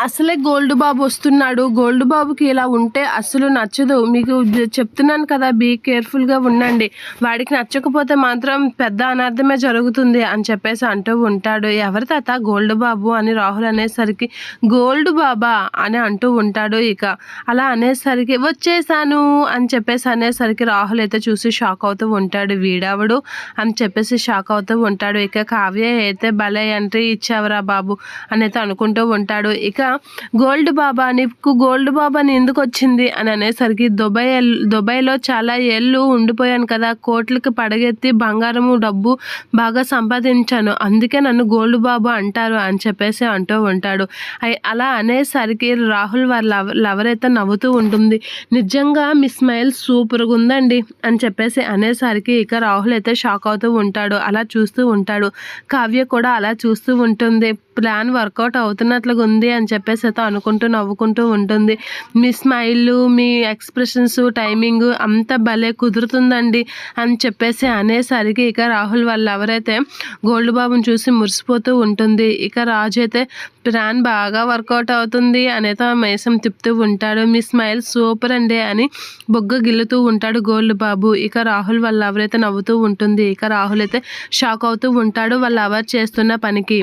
అసలే గోల్డ్ బాబు వస్తున్నాడు. గోల్డ్ బాబుకి ఇలా ఉంటే అసలు నచ్చదు. మీకు చెప్తున్నాను కదా బీ కేర్ఫుల్గా ఉండండి. వాడికి నచ్చకపోతే మాత్రం పెద్ద అనర్థమే జరుగుతుంది అని చెప్పేసి అంటూ ఉంటాడు. ఎవరి తాత? గోల్డ్ బాబు అని రాహుల్ అనేసరికి గోల్డ్ బాబా అని అంటూ ఉంటాడు ఇక. అలా అనేసరికి వచ్చేసాను అని చెప్పేసి అనేసరికి రాహుల్ అయితే చూసి షాక్ అవుతూ ఉంటాడు. వీడావుడు? అని చెప్పేసి షాక్ అవుతూ ఉంటాడు. ఇక కావ్య అయితే భలే ఎంట్రీ ఇచ్చావురా బాబు అని అయితే అనుకుంటూ ఉంటాడు. ఇక గోల్డ్ బాబా నీకు గోల్డ్ బాబా అని ఎందుకు వచ్చింది అని అనేసరికి దుబాయ్ దుబాయ్లో చాలా ఏళ్ళు ఉండిపోయాను కదా కోట్లకి పడగెత్తి బంగారము డబ్బు బాగా సంపాదించాను అందుకే నన్ను గోల్డ్ బాబా అంటారు అని చెప్పేసి అంటూ ఉంటాడు. అలా అనేసరికి రాహుల్ వాళ్ళ లవ- లవర్ అయితే నవ్వుతూ ఉంటుంది. నిజంగా మీ స్మైల్ సూపర్గా ఉందండి అని చెప్పేసి అనేసరికి ఇక రాహుల్ అయితే షాక్ అవుతూ ఉంటాడు అలా చూస్తూ ఉంటాడు. కావ్య కూడా అలా చూస్తూ ఉంటుంది. ప్లాన్ వర్కౌట్ అవుతున్నట్లుగా ఉంది అని చెప్పేసి అయితే అనుకుంటూ నవ్వుకుంటూ ఉంటుంది. మీ స్మైల్ మీ ఎక్స్ప్రెషన్స్ టైమింగ్ అంత భలే కుదురుతుందండి అని చెప్పేసి అనేసరికి ఇక రాహుల్ వాళ్ళు ఎవరైతే గోల్డ్ బాబుని చూసి మురిసిపోతూ ఉంటుంది. ఇక రాజు అయితే ప్లాన్ బాగా వర్కౌట్ అవుతుంది అనేది మేసం తిప్పుతూ ఉంటాడు. మీ స్మైల్ సూపర్ అండి అని బొగ్గ గిల్లుతూ ఉంటాడు గోల్డ్ బాబు. ఇక రాహుల్ వాళ్ళ ఎవరైతే నవ్వుతూ ఉంటుంది ఇక రాహుల్ అయితే షాక్ అవుతూ ఉంటాడు వాళ్ళ ఎవరు చేస్తున్న పనికి.